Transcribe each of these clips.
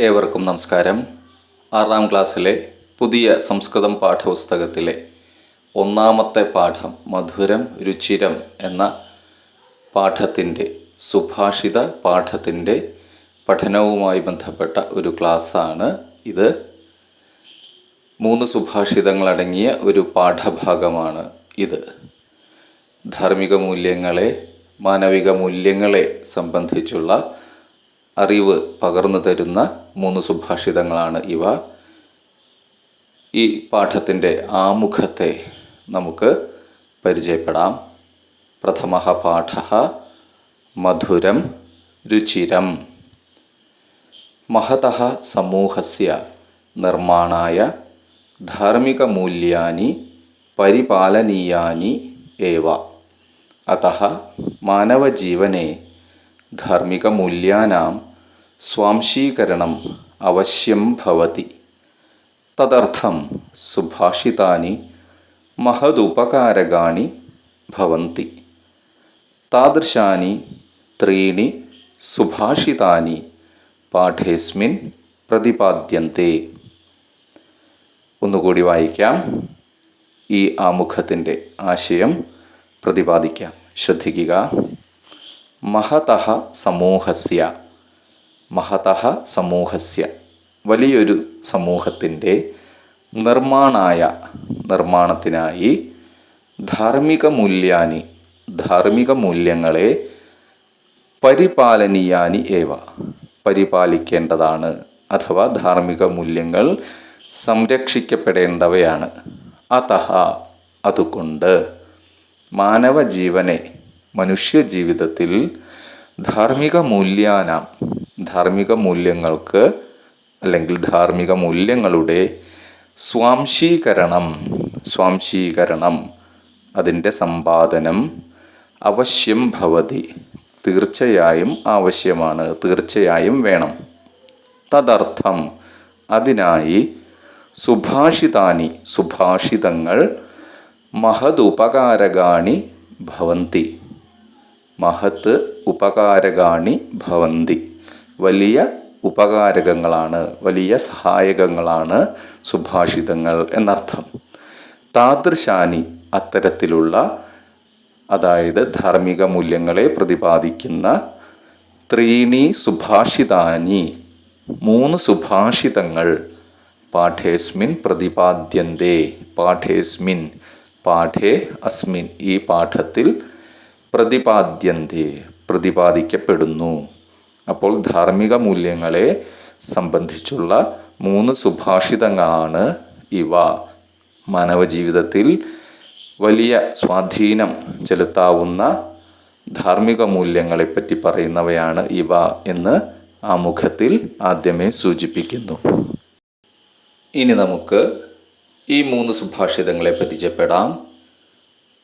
ഏവർക്കും നമസ്കാരം. ആറാം ക്ലാസ്സിലെ പുതിയ സംസ്കൃതം പാഠപുസ്തകത്തിലെ ഒന്നാമത്തെ പാഠം മധുരം രുചിരം എന്ന പാഠത്തിന്റെ സുഭാഷിത പാഠത്തിന്റെ പഠനവുമായി ബന്ധപ്പെട്ട ഒരു ക്ലാസ്സാണ് ഇത്. മൂന്ന് സുഭാഷിതങ്ങളടങ്ങിയ ഒരു പാഠഭാഗമാണ് ഇത്. ധാർമ്മിക മൂല്യങ്ങളെ മാനവിക മൂല്യങ്ങളെ സംബന്ധിച്ചുള്ള അറിവ് പകർന്നു തരുന്ന മൂന്ന് സുഭാഷിതങ്ങളാണ് ഇവ. ഈ പാഠത്തിന്റെ ആമുഖത്തെ നമുക്ക് പരിചയപ്പെടാം. പ്രഥമ പാഠ മധുരം രുചിരം. മഹത സമൂഹസ്യ നിർമ്മാണായ ധാർമ്മികമൂല്യാനി പരിപാലനീയാനി ഏവ. അത മാനവജീവനെ ധാർമ്മികമൂല്യാനാം സ്വാംശീകരണം അവശ്യം ഭവതി. തദർത്ഥം സുഭാഷിതാനി മഹതുപകാരകാണി ഭവന്തി. താദൃശാനി ത്രീണി സുഭാഷിതാനി പാഠേസ്മിൻ പ്രതിപാദ്യന്തെ. ഒന്നുകൂടി വായിക്കാം. ഈ ആമുഖത്തിന്റെ ആശയം പ്രതിപാദിക്കാം. ശ്രദ്ധിക്കുക. മഹതഃ സമൂഹസ്യ. മഹതഃ സമൂഹസ്യ. വലിയൊരു സമൂഹത്തിന്റെ നിർമ്മാണായ നിർമ്മാണത്തിനായി ധാർമ്മിക മൂല്യാനി ധാർമ്മിക മൂല്യങ്ങളെ പരിപാലനീയാനി ഏവ? പരിപാലിക്കേണ്ടതാണ് അഥവാ ധാർമ്മിക മൂല്യങ്ങൾ സംരക്ഷിക്കപ്പെടേണ്ടവയാണ്. അതഹ അതുകൊണ്ട് മാനവ ജീവനെ മനുഷ്യജീവിതത്തിൽ ധാർമ്മിക മൂല്യാനാം ധാർമ്മിക മൂല്യങ്ങൾക്ക് അല്ലെങ്കിൽ ധാർമ്മിക മൂല്യങ്ങളുടെ സ്വാംശീകരണം സ്വാംശീകരണം അതിന്റെ സമ്പാദനം അവശ്യം ഭവതി. തീർച്ചയായും ആവശ്യമാണ് തീർച്ചയായും വേണം. തദർത്ഥം അതിനായി സുഭാഷിതാനി സുഭാഷിതങ്ങൾ മഹതുപകാരകാണി ഭവന്തി. മഹത്ത് ഉപകാരകാണി ഭവന്തി. വലിയ ഉപകാരകങ്ങളാണ് വലിയ സഹായകങ്ങളാണ് സുഭാഷിതങ്ങൾ എന്നർത്ഥം. താദൃശാനി അത്തരത്തിലുള്ള അതായത് ധാർമ്മിക മൂല്യങ്ങളെ പ്രതിപാദിക്കുന്ന ത്രീണി സുഭാഷിതാനി മൂന്ന് സുഭാഷിതങ്ങൾ പാഠേസ്മിൻ പ്രതിപാദ്യന്തേ പാഠേസ്മിൻ പാഠേ അസ്മിൻ ഈ പാഠത്തിൽ പ്രതിപാദ്യന്തേ പ്രതിപാദിക്കപ്പെടുന്നു. അപ്പോൾ ധാർമ്മിക മൂല്യങ്ങളെ സംബന്ധിച്ചുള്ള മൂന്ന് സുഭാഷിതങ്ങളാണ് ഇവ. മാനവജീവിതത്തിൽ വലിയ സ്വാധീനം ചെലുത്താവുന്ന ധാർമ്മിക മൂല്യങ്ങളെപ്പറ്റി പറയുന്നവയാണ് ഇവ എന്ന് ആമുഖത്തിൽ ആദ്യമേ സൂചിപ്പിക്കുന്നു. ഇനി നമുക്ക് ഈ മൂന്ന് സുഭാഷിതങ്ങളെ പരിചയപ്പെടാം.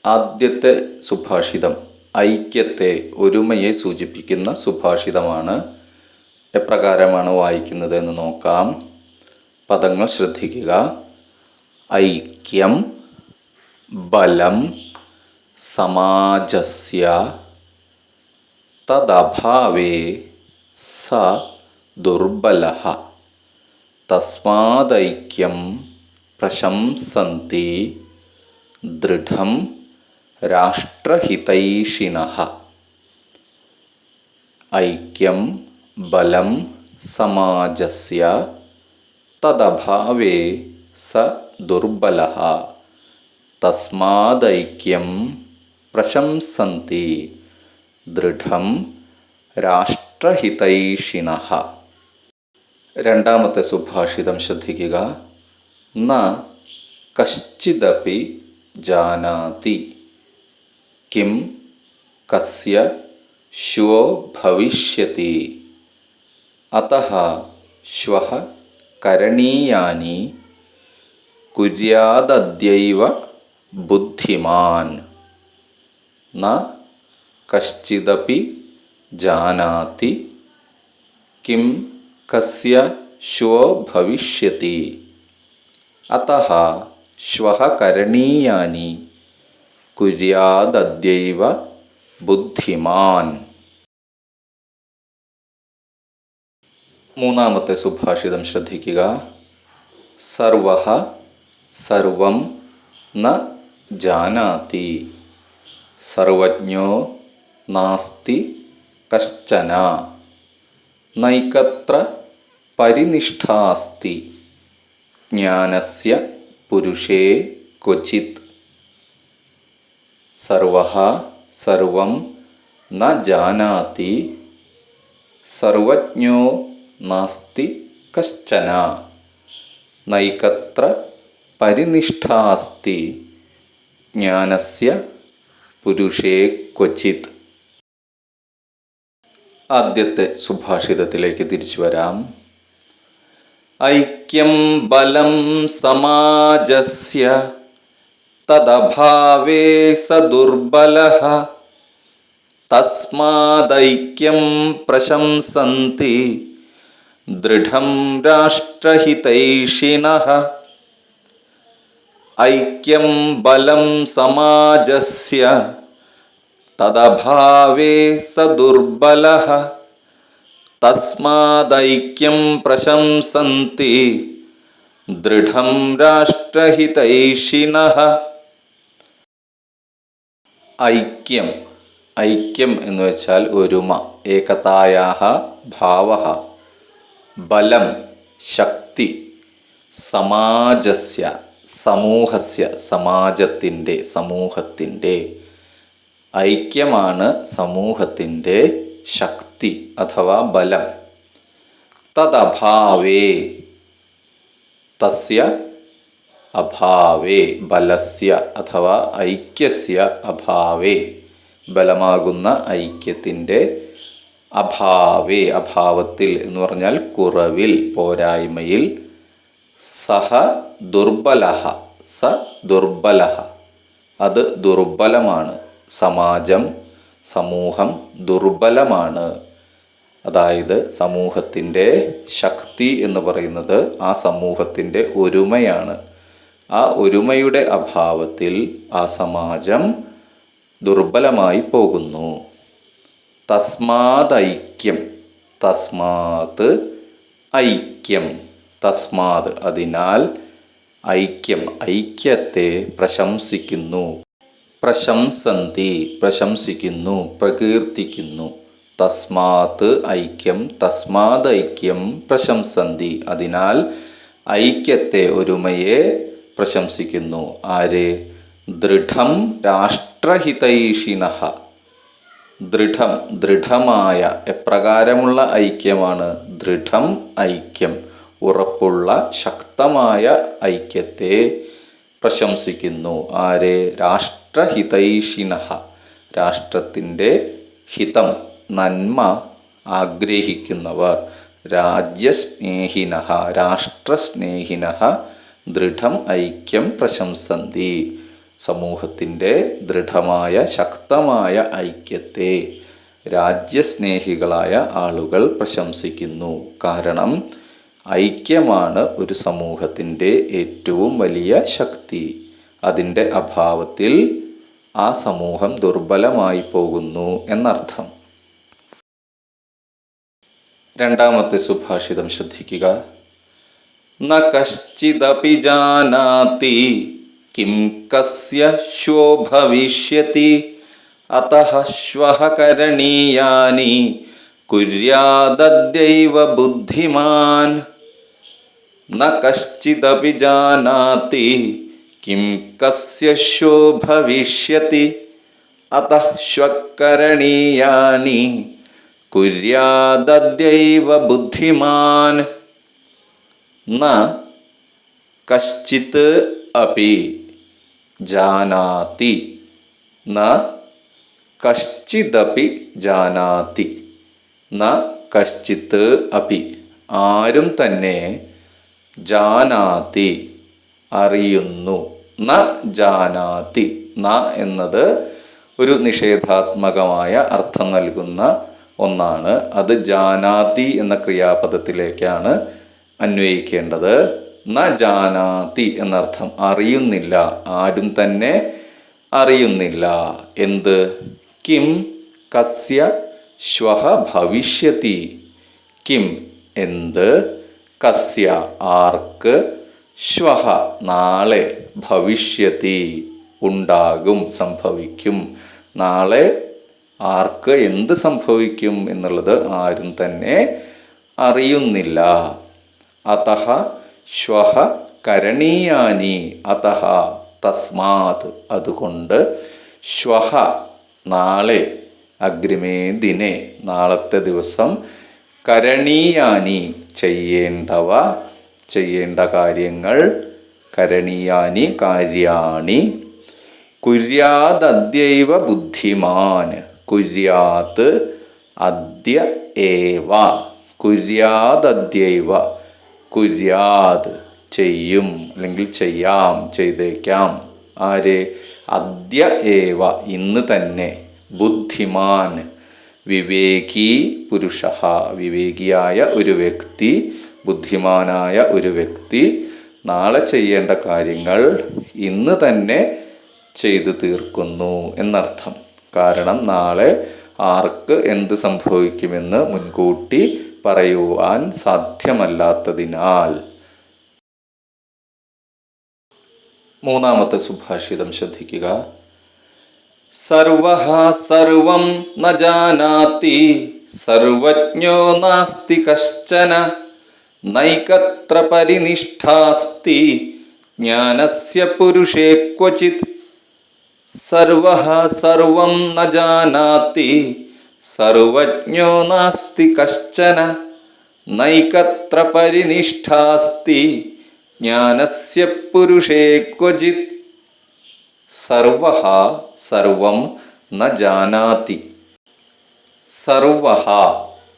ആദ്യത്തെ സുഭാഷിതം ഐക്യത്തെ ഒരുമയെ സൂചിപ്പിക്കുന്ന സുഭാഷിതമാണ് എപ്രകാരമാണ് വായിക്കുന്നത് എന്ന് നോക്കാം. പദങ്ങൾ ശ്രദ്ധിക്കുക. ഐക്യം ബലം സമാജസ്യ തദഭാവേ സ ദുർബല തസ്മാദൈക്യം പ്രശംസന്തി ദൃഢം രാഷ്ട്രഹിതൈഷിണ ഐക്യം ബലം സമാജസ്യ തദഭാവേ സ ദുർബല തസ്മാദൈക്യം പ്രശംസന്തി. ദൃഢം രാഷ്ട്രഹിതൈഷിണ രണ്ടാമത്തെ സുഭാഷിതം ശ്രദ്ധിക്കുക. ന കശ്ചിദപി ജാനാതി. കിം കസ്യ ശ്വോ ഭവിഷ്യതി. അതഃ ശ്വഃ കരണീയാനി കുര്യാദദ്യൈവ ബുദ്ധിമാൻ. ന കശ്ചിദപി ജാനാതി കിം കസ്യ ശ്വോ ഭവിഷ്യതി. അത ശ്വ കരണീയാനി കുര്യാദദ്യൈവ ബുദ്ധിമാൻ. മൂന്നാമത്തെ സുഭാഷിതം ശ്രദ്ധിക്കുക. സർവ സർവം ന ജാനാതി. സർവജ്ഞോ നാസ്തി കശ്ചന. നൈകത്ര പരിനിഷ്ഠാസ്തി. ജ്ഞാനസ്യ പുരുഷേ ക്വചിത്. സർവ സർവം ന ജാനാതി സർവജ്ഞോ നാസ്തി കശ്ചന. നൈകത്ര പരിനിഷ്ഠാസ്തി ജ്ഞാനസ്യ പുരുഷേ ക്വചിത്. ആദ്യത്തെ സുഭാഷിതത്തിലേക്ക് തിരിച്ചു വരാം. ഐക്യം ബലം സമാജസ്യ तदभावे स दुर्बलः। तस्मादैक्यं प्रशंसन्ति। दृढं राष्ट्रहितैषिणः। ऐक्यं बलं समाजस्य। तदभावे स दुर्बलः। तस्मादैक्यं प्रशंसन्ति। दृढं राष्ट्रहितैषिणः। ഐക്യം. ഐക്യം എന്ന് വെച്ചാൽ ഒരുമ. ഏകതായാഹ ഭാവ ബലം ശക്തി സമാജസ്യ സമൂഹസ്യ സമാജത്തിന്റെ സമൂഹത്തിന്റെ. ഐക്യമാണ് സമൂഹത്തിന്റെ ശക്തി അഥവാ ബലം. തദഭാവേ. തസ്യ അഭാവേ ബലസ്യ അഥവാ ഐക്യസ്യ അഭാവേ. ബലമാകുന്ന ഐക്യത്തിന്റെ അഭാവേ അഭാവത്തിൽ എന്ന് പറഞ്ഞാൽ കുറവിൽ പോരായ്മയിൽ. സഹ ദുർബലഹ സ ദുർബലഹ. അത് ദുർബലമാണ്. സമാജം സമൂഹം ദുർബലമാണ്. അതായത് സമൂഹത്തിന്റെ ശക്തി എന്ന് പറയുന്നത് ആ സമൂഹത്തിന്റെ ഒരുമയാണ്. ആ ഒരുമയുടെ അഭാവത്തിൽ ആ സമാജം ദുർബലമായി പോകുന്നു. തസ്മാത് ഐക്യം തസ്മാത് ഐക്യം തസ്മാത് അതിനാൽ ഐക്യം ഐക്യത്തെ പ്രശംസിക്കുന്നു. പ്രശംസന്തി പ്രശംസിക്കുന്നു പ്രകീർത്തിക്കുന്നു. തസ്മാത് ഐക്യം തസ്മാത് ഐക്യം പ്രശംസന്തി അതിനാൽ ഐക്യത്തെ ഒരുമയെ പ്രശംസിക്കുന്നു. ആര്? ദൃഢം രാഷ്ട്രഹിതൈഷിണ ദൃഢം ദൃഢമായ എപ്രകാരമുള്ള ഐക്യമാണ്. ദൃഢം ഐക്യം ഉറപ്പുള്ള ശക്തമായ ഐക്യത്തെ പ്രശംസിക്കുന്നു. ആര്? രാഷ്ട്രഹിതൈഷിണ രാഷ്ട്രത്തിന്റെ ഹിതം നന്മ ആഗ്രഹിക്കുന്നവർ. രാജ്യസ്നേഹിന രാഷ്ട്രസ്നേഹിന ദൃഢം ഐക്യം പ്രശംസന്തി. സമൂഹത്തിന്റെ ദൃഢമായ ശക്തമായ ഐക്യത്തെ രാജ്യസ്നേഹികളായ ആളുകൾ പ്രശംസിക്കുന്നു. കാരണം ഐക്യമാണ് ഒരു സമൂഹത്തിന്റെ ഏറ്റവും വലിയ ശക്തി. അതിന്റെ അഭാവത്തിൽ ആ സമൂഹം ദുർബലമായി പോകുന്നു എന്നർത്ഥം. രണ്ടാമത്തെ സുഭാഷിതം ശ്രദ്ധിക്കുക. ന കശ്ചിദപി ജാനാതി കിം കസ്യ ശ്വോ ഭവിഷ്യതി. അതഃ ശ്വഃ കരണീയാനി. കുര്യാദദ്യൈവ ബുദ്ധിമാൻ. ന കശ്ചിദപി ജാനാതി കിം കസ്യ ശ്വോ ഭവിഷ്യതി. അതഃ ശ്വക്കരണീയാനി കുര്യാദദ്യൈവ ബുദ്ധിമാൻ. ന കശ്ചിത് അപി ജാനാതി. ന കശ്ചിതപി ജാനാതി. ന കശ്ചിത് അപി. ആരും തന്നെ ജാനാതി അറിയുന്നു. ന ജാനാതി. ന എന്നത് ഒരു നിഷേധാത്മകമായ അർത്ഥം നൽകുന്ന ഒന്നാണ്. അത് ജാനാതി എന്ന ക്രിയാപദത്തിലേക്കാണ് അന്വയിക്കേണ്ടത് ന ജാനാതി എന്നർത്ഥം അറിയുന്നില്ല. ആരും തന്നെ അറിയുന്നില്ല. എന്ത്? കിം കസ്യ ശ്വഹ ഭവിഷ്യത്തി കിം എന്ത്? കസ്യ ആർക്ക്? ശ്വഹ നാളെ ഭവിഷ്യത്തി ഉണ്ടാകും സംഭവിക്കും. നാളെ ആർക്ക് എന്ത് സംഭവിക്കും എന്നുള്ളത് ആരും തന്നെ അറിയുന്നില്ല. അതഹ ശ്വഹ കരണീയാനി അതഹ തസ്മാത്. അതുകൊണ്ട് ശ്വഹ നാളെ അഗ്രിമേ ദിനെ നാളത്തെ ദിവസം കരണീയാനി ചെയ്യേണ്ടവ ചെയ്യേണ്ട കാര്യങ്ങൾ കരണീയാനി കാര്യാണി. കുര്യാദ്യവ ബുദ്ധിമാൻ കുര്യാത് അദ്യ ഏവ. കുര്യാദദ്യൈവ കുര്യാത് ചെയ്യും അല്ലെങ്കിൽ ചെയ്യാം ചെയ്തേക്കാം. ആര്? അദ്യ ഏവ. ഇന്ന് തന്നെ ബുദ്ധിമാൻ വിവേകി പുരുഷ. വിവേകിയായ ഒരു വ്യക്തി ബുദ്ധിമാനായ ഒരു വ്യക്തി നാളെ ചെയ്യേണ്ട കാര്യങ്ങൾ ഇന്ന് തന്നെ ചെയ്തു തീർക്കുന്നു എന്നർത്ഥം. കാരണം നാളെ ആർക്ക് എന്ത് സംഭവിക്കുമെന്ന് മുൻകൂട്ടി പറയുവാൻ സാധ്യമല്ലാത്തതിനാൽ. മൂന്നാമത്തെ സുഭാഷിതം ശ്രദ്ധിക്കുക. സർവ സർവം ന സർവജ്ഞോ നാസ്തി കശ്ചന നൈകത്ര പരിനിഷ്ഠാസ്തി ജ്ഞാനസ്യ പുരുഷേ ക്വചിത്. സർവ സർവം ന ജാനാതി സർവജ്ഞോ നാസ്തി കശ്ചന നൈകത്ര പരിനിഷ്ഠാസ്തി ജ്ഞാനസ്യ പുരുഷേ ക്വചിത്. സർവ സർവം ന ജാനാതി. സർവ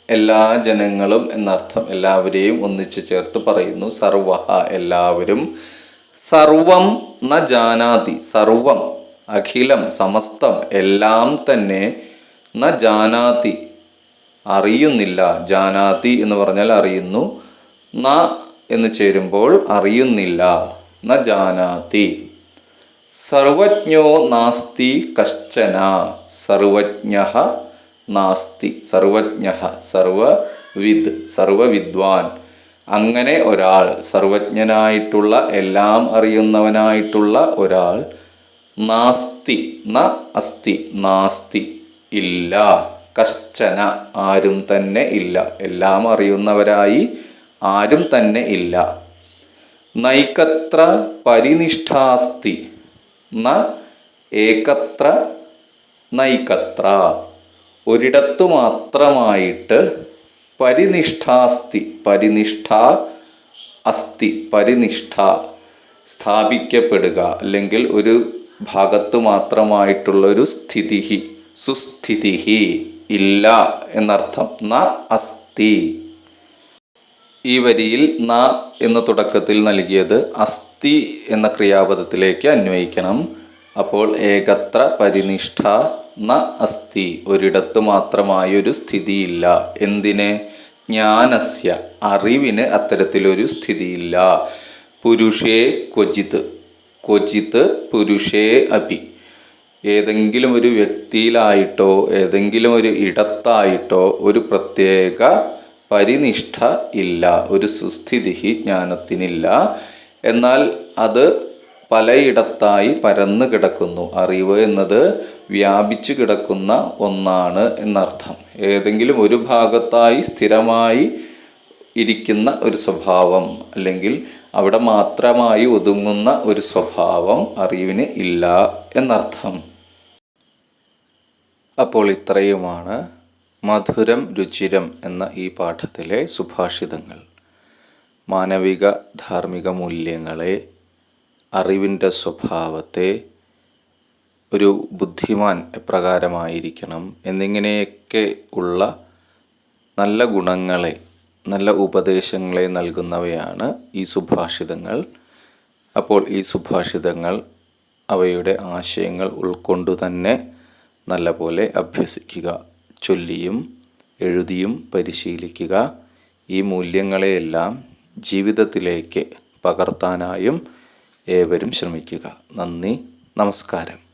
എല്ലാ ജനങ്ങളും എന്നർത്ഥം എല്ലാവരെയും ഒന്നിച്ചു ചേർത്ത് പറയുന്നു. സർവ എല്ലാവരും സർവം ന ജാനാതി. സർവം അഖിലം സമസ്തം എല്ലാം തന്നെ ന ജാനാതി. അറിയുന്നില്ല. ജാനാതി എന്ന് പറഞ്ഞാൽ അറിയുന്നു. ന എന്ന് ചേരുമ്പോൾ അറിയുന്നില്ല. ന ജാനാതി. സർവജ്ഞോ നാസ്തി കശ്ചന. സർവജ്ഞ നാസ്തി. സർവജ്ഞ സർവവിദ് സർവവിദ്വാൻ. അങ്ങനെ ഒരാൾ സർവജ്ഞനായിട്ടുള്ള എല്ലാം അറിയുന്നവനായിട്ടുള്ള ഒരാൾ നാസ്തി. ന അസ്തി. നാസ്തി. ഇല്ല. കശ്ചന ആരും തന്നെ ഇല്ല. എല്ലാം അറിയുന്നവരായി ആരും തന്നെ ഇല്ല. നൈക്കത്ര പരിനിഷ്ഠാസ്തി. ന ഏകത്ര നൈക്കത്ര ഒരിടത്തു മാത്രമായിട്ട് പരിനിഷ്ഠാസ്തി. പരിനിഷ്ഠ അസ്ഥി പരിനിഷ്ഠ സ്ഥാപിക്കപ്പെടുക. അല്ലെങ്കിൽ ഒരു ഭാഗത്തു മാത്രമായിട്ടുള്ള ഒരു സ്ഥിതി സുസ്ഥിതി ഇല്ല എന്നർത്ഥം ന അസ്തി. ഈ വരിയിൽ ന എന്ന തുടക്കത്തിൽ നൽകിയത് അസ്ഥി എന്ന ക്രിയാപദത്തിലേക്ക് അന്വയിക്കണം. അപ്പോൾ ഏകത്ര പരിനിഷ്ഠ ന അസ്ഥി ഒരിടത്ത് മാത്രമായൊരു സ്ഥിതിയില്ല. എന്തിന്? ജ്ഞാനസ്യ. അറിവിന് അത്തരത്തിലൊരു സ്ഥിതിയില്ല. പുരുഷേ ക്വചിത്. ക്വചിത് പുരുഷേ അപി. ഏതെങ്കിലും ഒരു വ്യക്തിയിലായിട്ടോ ഏതെങ്കിലും ഒരു ഇടത്തായിട്ടോ ഒരു പ്രത്യേക പരിനിഷ്ഠ ഇല്ല ഒരു സുസ്ഥിതി ജ്ഞാനത്തിനില്ല. എന്നാൽ അത് പലയിടത്തായി പരന്നു കിടക്കുന്നു. അറിവ് എന്നത് വ്യാപിച്ചു കിടക്കുന്ന ഒന്നാണ് എന്നർത്ഥം. ഏതെങ്കിലും ഒരു ഭാഗത്തായി സ്ഥിരമായി ഇരിക്കുന്ന ഒരു സ്വഭാവം അല്ലെങ്കിൽ അവിടെ മാത്രമായി ഒതുങ്ങുന്ന ഒരു സ്വഭാവം അറിവിന് ഇല്ല എന്നർത്ഥം. അപ്പോൾ ഇത്രയുമാണ് മധുരം രുചിരം എന്ന ഈ പാഠത്തിലെ സുഭാഷിതങ്ങൾ. മാനവിക ധാർമ്മിക മൂല്യങ്ങളെ അറിവിന്റെ സ്വഭാവത്തെ ഒരു ബുദ്ധിമാൻ എപ്രകാരമായിരിക്കണം എന്നിങ്ങനെയൊക്കെ ഉള്ള നല്ല ഗുണങ്ങളെ നല്ല ഉപദേശങ്ങളെ നൽകുന്നവയാണ് ഈ സുഭാഷിതങ്ങൾ. അപ്പോൾ ഈ സുഭാഷിതങ്ങൾ അവയുടെ ആശയങ്ങൾ ഉൾക്കൊണ്ടു തന്നെ നല്ലപോലെ അഭ്യസിക്കുക ചൊല്ലിയും എഴുതിയും പരിശീലിക്കുക. ഈ മൂല്യങ്ങളെയെല്ലാം ജീവിതത്തിലേക്ക് പകർത്താനായും ഏവരും ശ്രമിക്കുക. നന്ദി നമസ്കാരം.